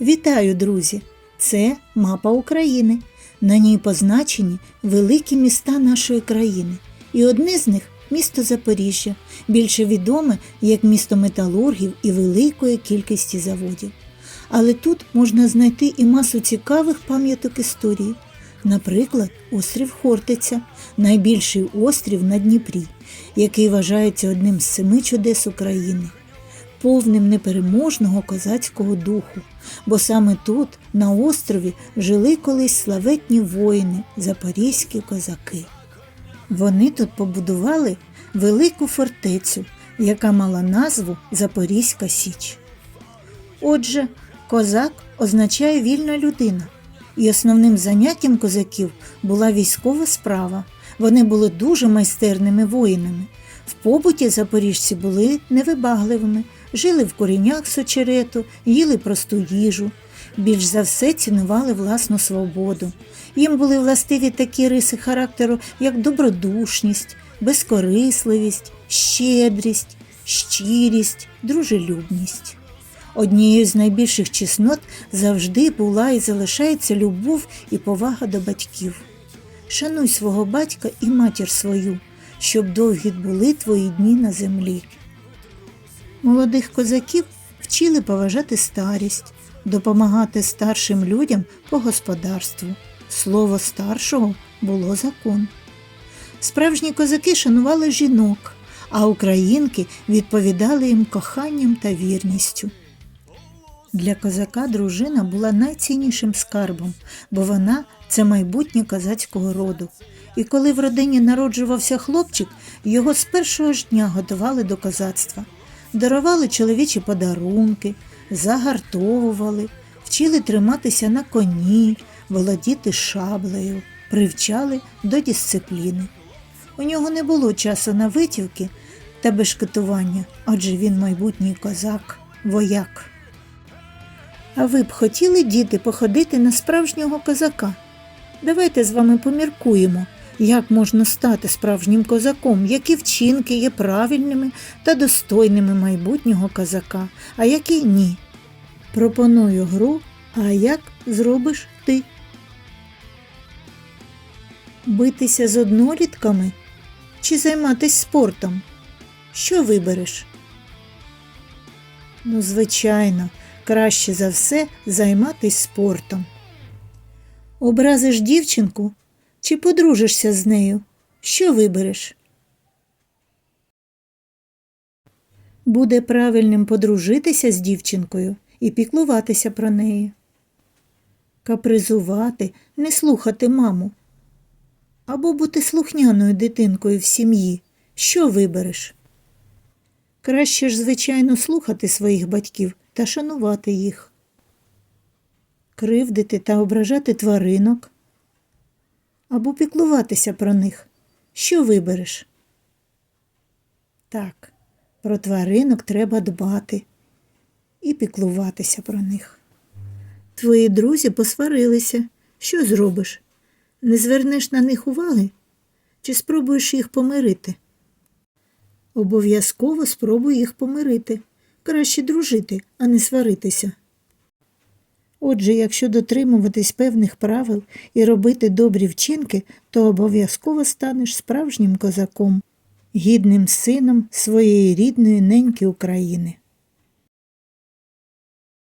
Вітаю, друзі! Це мапа України. На ній позначені великі міста нашої країни. І одне з них місто Запоріжжя, більше відоме як місто металургів і великої кількості заводів. Але тут можна знайти і масу цікавих пам'яток історії. Наприклад, острів Хортиця, найбільший острів на Дніпрі, який вважається одним з семи чудес України повним непереможного козацького духу, бо саме тут, на острові, жили колись славетні воїни, запорізькі козаки. Вони тут побудували велику фортецю, яка мала назву Запорізька Січ. Отже, козак означає вільна людина, і основним заняттям козаків була військова справа. Вони були дуже майстерними воїнами. В побуті запоріжці були невибагливими, жили в коріннях сочерету, їли просту їжу. Більш за все цінували власну свободу. Їм були властиві такі риси характеру, як добродушність, безкорисливість, щедрість, щирість, дружелюбність. Однією з найбільших чеснот завжди була і залишається любов і повага до батьків. Шануй свого батька і матір свою, щоб довгі були твої дні на землі. Молодих козаків вчили поважати старість, допомагати старшим людям по господарству. Слово старшого було закон. Справжні козаки шанували жінок, а українки відповідали їм коханням та вірністю. Для козака дружина була найціннішим скарбом, бо вона це майбутнє козацького роду. І коли в родині народжувався хлопчик, його з першого ж дня готували до козацтва, дарували чоловічі подарунки, загартовували, вчили триматися на коні, володіти шаблею, привчали до дисципліни. У нього не було часу на витівки та бешкетування, адже він майбутній козак, вояк. А ви б хотіли, діти, походити на справжнього козака? Давайте з вами поміркуємо, як можна стати справжнім козаком, які вчинки є правильними та достойними майбутнього козака, а які ні. Пропоную гру, а як зробиш ти? Битися з однолітками чи займатися спортом? Що вибереш? Ну, звичайно, краще за все займатися спортом. Образиш дівчинку чи подружишся з нею? Що вибереш? Буде правильним подружитися з дівчинкою і піклуватися про неї. Капризувати, не слухати маму. Або бути слухняною дитинкою в сім'ї. Що вибереш? Краще ж, звичайно, слухати своїх батьків та шанувати їх. Кривдити та ображати тваринок. Або піклуватися про них. Що вибереш? Так, про тваринок треба дбати і піклуватися про них. Твої друзі посварилися. Що зробиш? Не звернеш на них уваги? Чи спробуєш їх помирити? Обов'язково спробуй їх помирити. Краще дружити, а не сваритися. Отже, якщо дотримуватись певних правил і робити добрі вчинки, то обов'язково станеш справжнім козаком, гідним сином своєї рідної неньки України.